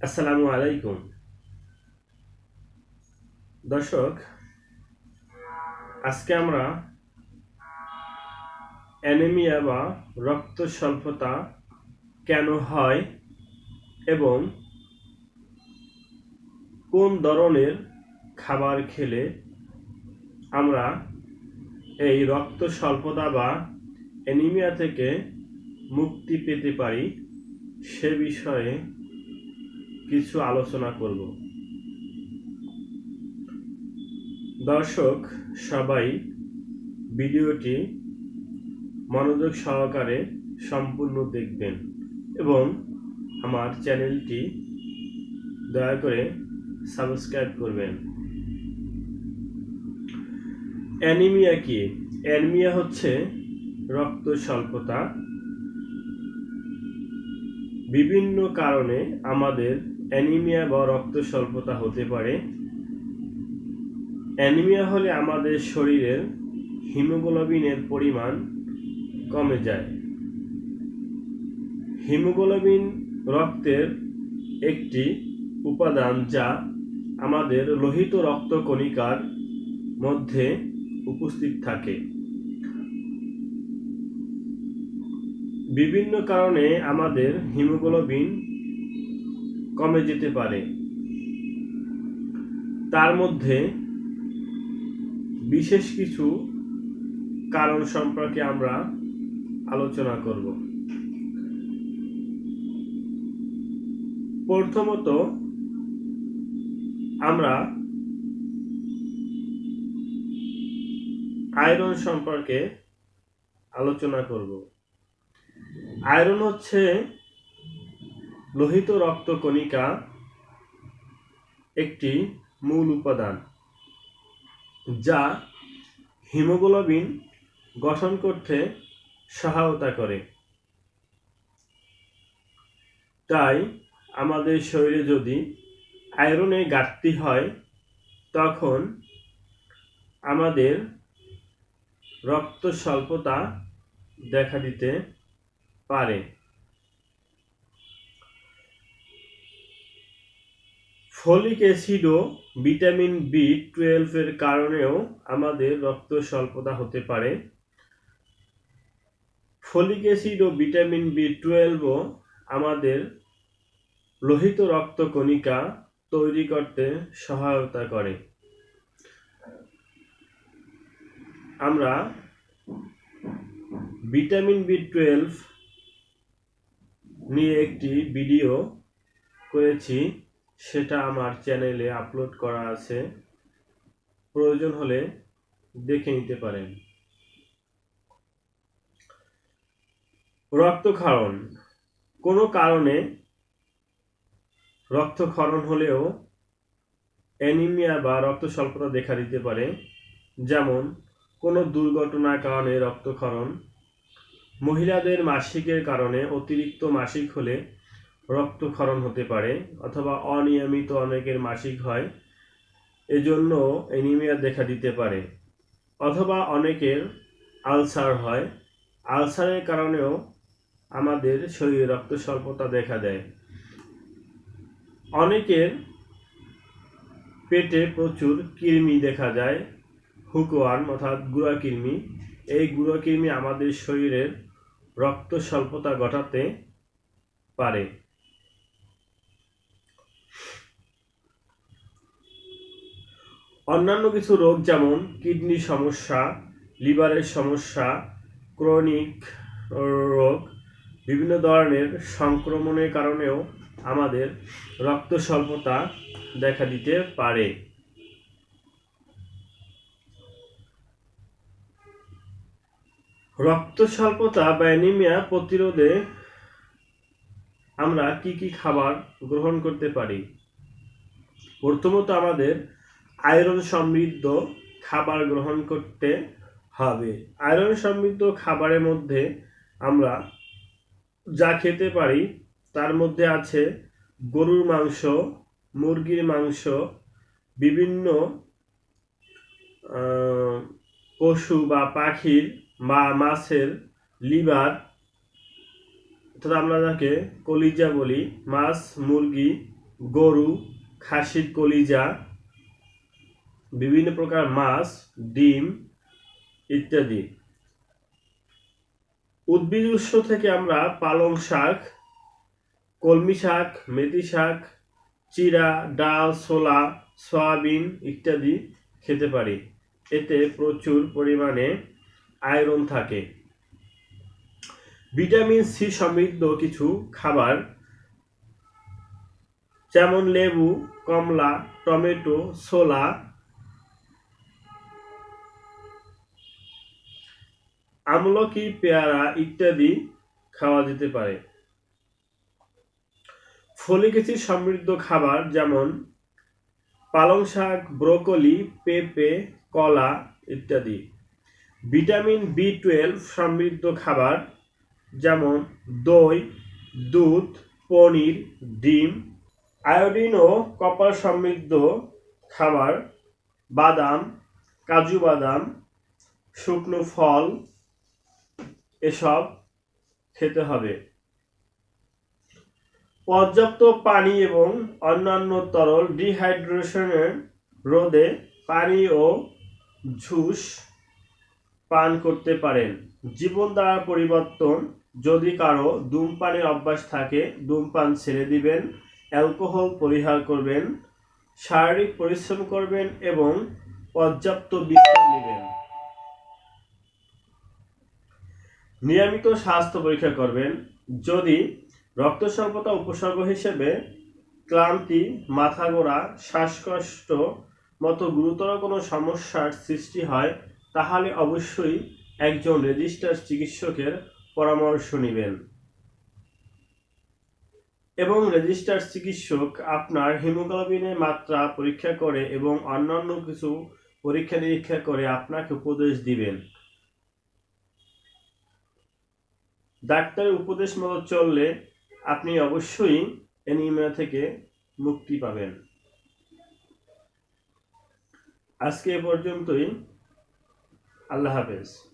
আসসালামু আলাইকুম। দর্শক, আজকে আমরা অ্যানেমিয়া বা রক্ত স্বল্পতা কেন হয় এবং কোন ধরনের খাবার খেলে আমরা এই রক্ত স্বল্পতা বা অ্যানিমিয়া থেকে মুক্তি পেতে পারি সে বিষয়ে কিছু আলোচনা করব। দর্শক, সবাই ভিডিওটি মনোযোগ সহকারে সম্পূর্ণ দেখবেন এবং আমার চ্যানেলটি দয়া করে সাবস্ক্রাইব করবেন। অ্যানিমিয়া কি? অ্যানিমিয়া হচ্ছে রক্ত স্বল্পতা। বিভিন্ন কারণে আমাদের অ্যানিমিয়া বা রক্ত স্বল্পতা হতে পারে। অ্যানিমিয়া হলে আমাদের শরীরের হিমোগ্লোবিনের পরিমাণ কমে যায়। হিমোগ্লোবিন রক্তের একটি উপাদান যা আমাদের লোহিত রক্তকণিকার মধ্যে উপস্থিত থাকে। বিভিন্ন কারণে আমাদের হিমোগ্লোবিন কমে যেতে পারে। তার মধ্যে বিশেষ কিছু কারণ সম্পর্কে আমরা আলোচনা করব। প্রথমত, আমরা আয়রন সম্পর্কে আলোচনা করব। আয়রন হচ্ছে লোহিত রক্তকণিকা একটি মূল উপাদান, যা হিমোগ্লোবিন গঠন করতে সহায়তা করে। তাই আমাদের শরীরে যদি আয়রনের ঘাটতি হয়, তখন আমাদের রক্ত স্বল্পতা দেখা দিতে পারে। ফলিক অ্যাসিড ও ভিটামিন বি টুয়েলভের কারণেও আমাদের রক্ত স্বল্পতা হতে পারে। ফলিক অ্যাসিড ও ভিটামিন বি টুয়েলভও আমাদের লোহিত রক্তকণিকা তৈরি করতে সহায়তা করে। আমরা ভিটামিন বি টুয়েলভ নিয়ে একটি ভিডিও করেছি। সেটা আমার চ্যানেলে আপলোড করা আছে। প্রয়োজন হলে দেখে নিতে পারেন। রক্তক্ষরণ। কোনো কারণে রক্তক্ষরণ হলেও অ্যানিমিয়া বা রক্ত স্বল্পতা দেখা দিতে পারে, যেমন কোনো দুর্ঘটনার কারণে রক্তক্ষরণ। মহিলাদের মাসিকের কারণে অতিরিক্ত মাসিক হলে রক্তক্ষরণ হতে পারে অথবা অনিয়মিত অনেকের মাসিক হয়, এজন্য অ্যানিমিয়া দেখা দিতে পারে। অথবা অনেকের আলসার হয়, আলসারের কারণেও আমাদের শরীরে রক্ত স্বল্পতা দেখা দেয়। অনেকের পেটে প্রচুর কৃমি দেখা যায় হুকওয়ার্ম অর্থাৎ গুঁড়া কৃমি। এই গুঁড়ো কৃমি আমাদের শরীরের রক্ত স্বল্পতা ঘটাতে পারে। অন্যান্য কিছু রোগ যেমন কিডনি সমস্যা, লিভারের সমস্যা, ক্রনিক রোগ, বিভিন্ন ধরনের সংক্রমণের কারণেও আমাদের রক্ত স্বল্পতা দেখা দিতে পারে। রক্ত স্বল্পতা বা অ্যানিমিয়া প্রতিরোধে আমরা কি কি খাবার গ্রহণ করতে পারি? প্রথমত আমাদের আয়রন সমৃদ্ধ খাবার গ্রহণ করতে হবে। আয়রন সমৃদ্ধ খাবারের মধ্যে আমরা যা খেতে পারি, তার মধ্যে আছে গরুর মাংস, মুরগির মাংস, বিভিন্ন পশু বা পাখির বা মাছের লিভার, অর্থাৎ আমরা যাকে কলিজা বলি, মাছ, মুরগি, গরু, খাসির কলিজা বিভিন্ন প্রকার মাছ, ডিম ইত্যাদি। উদ্ভিদ উৎস থেকে আমরা পালং শাক, কলমি শাক, মেথি শাক চিরা ডাল, ছোলা, সয়াবিন ইত্যাদি খেতে পারি। এতে প্রচুর পরিমাণে আয়রন থাকে। ভিটামিন সি সমৃদ্ধ কিছু খাবার, যেমন লেবু, কমলা, টমেটো, ছোলা আমলকি, পেয়ারা ইত্যাদি খাওয়া যেতে পারে। ফলিক অ্যাসিড সমৃদ্ধ খাবার যেমন পালং শাক, ব্রোকলি, পেঁপে, কলা ইত্যাদি। ভিটামিন বি টুয়েলভ সমৃদ্ধ খাবার যেমন দই, দুধ, পনির, ডিম, আয়োডিন ও কপার সমৃদ্ধ খাবার, বাদাম, কাজু বাদাম, শুকনো ফল এসব খেতে হবে। পর্যাপ্ত পানি এবং অন্যান্য তরল ডিহাইড্রেশনের রোধে পানি ও জুস পান করতে পারেন। জীবন দ্বারা পরিবর্তন, যদি কারও ধূমপানের অভ্যাস থাকে, ধূমপান ছেড়ে দিবেন, অ্যালকোহল পরিহার করবেন, শারীরিক পরিশ্রম করবেন এবং পর্যাপ্ত বিশ্রাম নেবেন। নিয়মিত স্বাস্থ্য পরীক্ষা করবেন যদি রক্ত স্বল্পতা উপসর্গ হিসেবে ক্লান্তি, মাথা গোড়া, শ্বাসকষ্ট মতো গুরুতর কোনো সমস্যার সৃষ্টি হয়, তাহলে অবশ্যই একজন রেজিস্টার চিকিৎসকের পরামর্শ নেবেন। এবং রেজিস্টার চিকিৎসক আপনার হিমোগ্লোবিনের মাত্রা পরীক্ষা করে এবং অন্যান্য কিছু পরীক্ষা নিরীক্ষা করে আপনাকে উপদেশ দিবেন। ডাক্তারের উপদেশ মতো চললে আপনি অবশ্যই অ্যানিমিয়া থেকে মুক্তি পাবেন। আজকে এ পর্যন্তই। আল্লাহ হাফেজ।